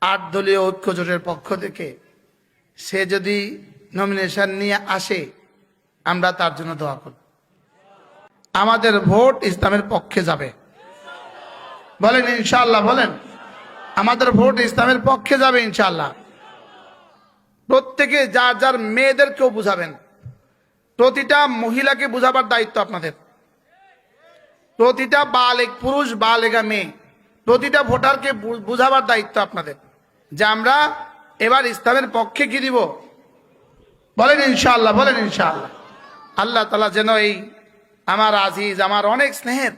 আট দলীয় ঐক্য জোটের পক্ষ থেকে সে যদি নমিনেশন নিয়ে আসে, আমরা তার জন্য দোয়া করব। আমাদের ভোট ইসলামের পক্ষে যাবে। বলেন ইনশাল্লাহ বলেন। আমাদের ভোট ইসলামের পক্ষে যাবে ইনশাআল্লাহ। প্রত্যেকে যার যার মেয়েদেরকেও বুঝাবেন। প্রতিটা মহিলাকে বুঝাবার দায়িত্ব আপনাদের। প্রতিটা বালেক পুরুষ বালেগা মেয়ে। প্রতিটা ভোটারকে বুঝাবার দায়িত্ব আপনাদের। যে আমরা এবার ইসলামের পক্ষে কি দিব? বলেন ইনশাআল্লাহ বলেন ইনশাআল্লাহ। আল্লাহ তালা যেন এই আমার আজিজ, আমার অনেক স্নেহের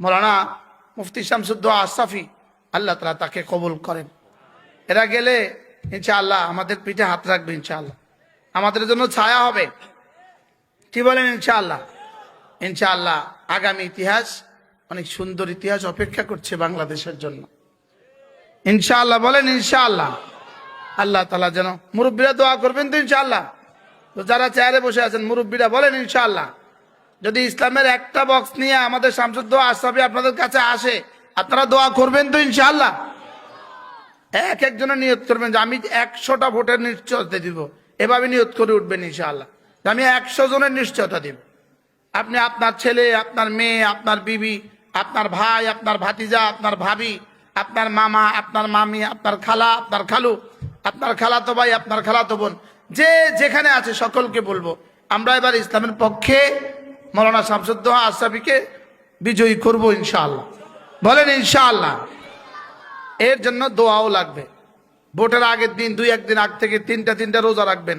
মৌলানা মুফতি শামসুদ্দ আশরাফি, আল্লাহ তালা তাকে কবুল করেন। এরা গেলে ইনশাআল্লাহ আমাদের পিঠে হাত রাখবে ইনশাআল্লাহ। আমাদের জন্য ছায়া হবে। কি বলেন ইনশাআল্লাহ? ইনশাআল্লাহ আগামী ইতিহাস অনেক সুন্দর ইতিহাস অপেক্ষা করছে বাংলাদেশের জন্য। ইনশাআল্লাহ বলেন ইনশাআল্লাহ। আল্লাহ তালা যেন মুরব্বীরা দোয়া করবেন তো ইনশাআল্লাহ। তো যারা চেয়ারে বসে আছেন মুরব্বীরা বলেন ইনশাআল্লাহ। যদি ইসলামের একটা বক্স নিয়ে আমাদের শামসুদ্দ আশরাফি আপনাদের কাছে আসে, আপনারা দোয়া করবেন তো ইনশাআল্লাহ। এক একজনের নিয়ত করবেন যে আমি একশোটা ভোটের নিশ্চয়তা দিব। এভাবে নিয়ত করে উঠবেন ইনশাআল্লাহ। যে আমি একশো জনের নিশ্চয়তা দিব। আপনি আপনার ছেলে, আপনার মেয়ে, আপনার বিবি, আপনার ভাই, আপনার ভাতিজা, আপনার ভাবি আপনার মামা, আপনার মামি, আপনার খালা, আপনার খালু, আপনার খালা তো ভাই, আপনার খালা তো বোন, যে যেখানে আছে সকলকে বলব, আমরা এবার ইসলামের পক্ষে মৌলানা শামসুদ্দোহা আশরাফিকে বিজয়ী করব ইনশাআল্লাহ। বলেন ইনশাআল্লাহ। এর জন্য দোয়াও লাগবে। ভোটের আগের দিন, দুই একদিন আগ থেকে তিনটা তিনটা রোজা রাখবেন।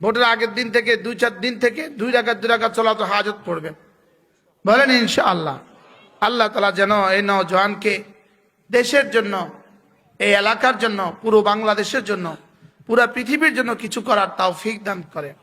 ভোটের আগের দিন থেকে দুই চার দিন থেকে দুই রাখাত দুই রাখাত চলা তো হাজত পড়বেন। বলেন ইনশাআল্লাহ। আল্লাহ তালা যেন এই নজওয়ানকে দেশের জন্য, এই এলাকার জন্য, পুরো বাংলাদেশের জন্য, পুরা পৃথিবীর জন্য কিছু করার তাও ফিক দান করে।